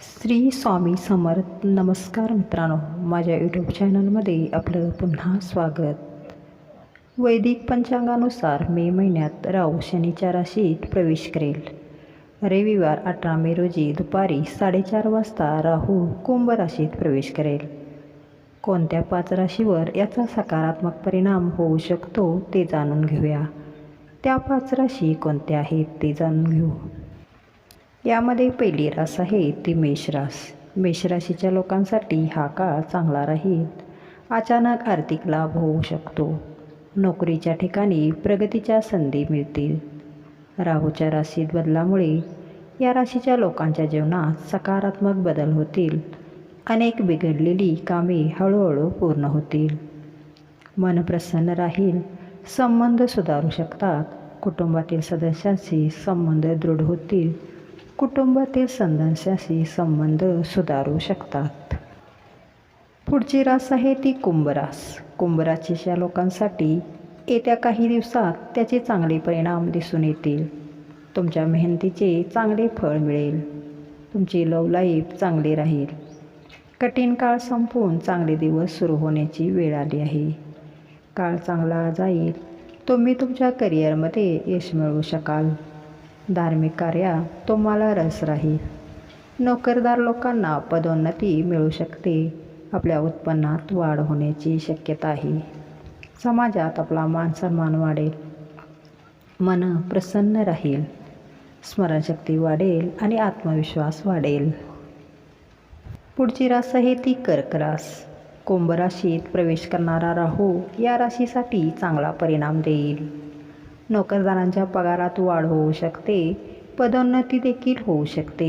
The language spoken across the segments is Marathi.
श्री स्वामी समर्थ. नमस्कार मित्रांनो. माझ्या यूट्यूब चॅनलमध्ये आपलं पुन्हा स्वागत. वैदिक पंचांगानुसार मे महिन्यात राहू शनीच्या राशीत प्रवेश करेल. रविवार अठरा मे रोजी दुपारी साडेचार वाजता राहू कुंभ राशीत प्रवेश करेल. कोणत्या पाच राशीवर याचा सकारात्मक परिणाम होऊ शकतो ते जाणून घेऊया. त्या पाच राशी कोणत्या आहेत ते जाणून घेऊ. यामध्ये पहिली रास आहे ती मेषरास मेषराशीच्या लोकांसाठी हा काळ चांगला राहील. अचानक आर्थिक लाभ होऊ शकतो. नोकरीच्या ठिकाणी प्रगतीच्या संधी मिळतील. राहूच्या राशीत बदलामुळे या राशीच्या लोकांच्या जीवनात सकारात्मक बदल होतील. अनेक बिघडलेली कामे हळूहळू पूर्ण होतील. मन प्रसन्न राहील. संबंध सुधारू शकतात. कुटुंबातील सदस्यांशी संबंध दृढ होतील. कुटुंबातील सदस्यांशी संबंध सुधारू शकतात. पुढची रास आहे ती कुंभरास. कुंभराशीच्या लोकांसाठी येत्या काही दिवसात त्याचे चांगले परिणाम दिसून येतील. तुमच्या मेहनतीचे चांगले फळ मिळेल. तुमची लव लाईफ चांगली राहील. कठीण काळ संपवून चांगले दिवस सुरू होण्याची वेळ आली आहे. काळ चांगला जाईल तुम्ही तुमच्या करिअरमध्ये यश मिळवू शकाल. धार्मिक कार्यात तुम्हाला रस राहील. नोकरदार लोकांना पदोन्नती मिळू शकते. आपल्या उत्पन्नात वाढ होण्याची शक्यता आहे. समाजात आपला मानसन्मान वाढेल. मन प्रसन्न राहील. स्मरणशक्ती वाढेल आणि आत्मविश्वास वाढेल. पुढची रास आहे ती कर्क रास. कुंभ राशीत प्रवेश करणारा राहू या राशीसाठी चांगला परिणाम देईल. नोकरदारांच्या पगारात वाढ होऊ शकते पदोन्नती देखील होऊ शकते.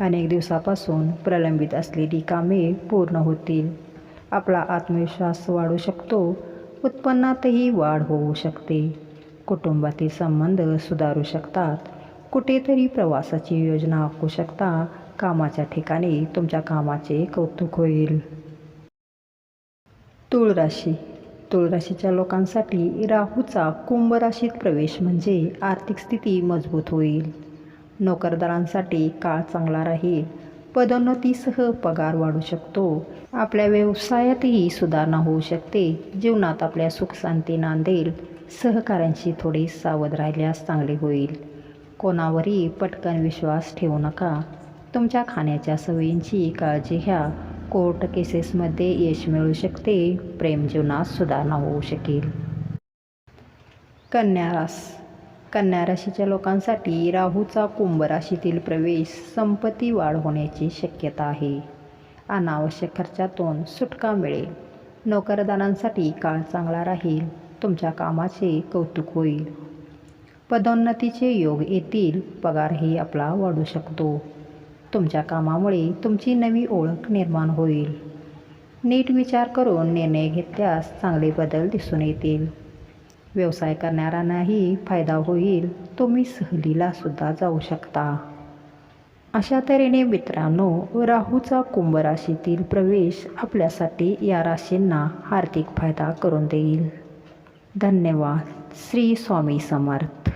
अनेक दिवसापासून प्रलंबित असलेली कामे पूर्ण होतील. आपला आत्मविश्वास वाढू शकतो उत्पन्नातही वाढ होऊ शकते. कुटुंबातील संबंध सुधारू शकतात. कुठेतरी प्रवासाची योजना आखू शकता. कामाच्या ठिकाणी तुमच्या कामाचे कौतुक होईल. तुळ राशी तुळराशीच्या लोकांसाठी राहूचा कुंभ राशीत प्रवेश म्हणजे आर्थिक स्थिती मजबूत होईल. नोकरदारांसाठी काळ चांगला राहील. पदोन्नतीसह पगार वाढू शकतो. आपल्या व्यवसायातही सुधारणा होऊ शकते. जीवनात आपल्या सुखशांती नांदेल. सहकाऱ्यांशी थोडे सावध राहिल्यास चांगले होईल. कोणावरही पटकन विश्वास ठेवू नका. तुमच्या खाण्याच्या सवयींची काळजी घ्या. कोर्ट केसेसमध्ये यश मिळू शकते प्रेमजीवनात सुधारणा होऊ शकेल. कन्यारास कन्या राशीच्या लोकांसाठी राहूचा कुंभ राशीतील प्रवेश संपत्ती वाढ होण्याची शक्यता आहे. अनावश्यक खर्चातून सुटका मिळेल. नोकरदारांसाठी काळ चांगला राहील. तुमच्या कामाचे कौतुक होईल. पदोन्नतीचे योग येतील. पगारही आपला वाढू शकतो. तुमच्या कामामुळे तुमची नवी ओळख निर्माण होईल. नीट विचार करून निर्णय घेतल्यास चांगले बदल दिसून येतील. व्यवसाय करणाऱ्यांनाही फायदा होईल. तुम्ही सहलीला सुद्धा जाऊ शकता. अशा तऱ्हेने मित्रांनो राहूचा कुंभ राशीतील प्रवेश आपल्यासाठी या राशींना आर्थिक फायदा करून देईल. धन्यवाद. श्री स्वामी समर्थ.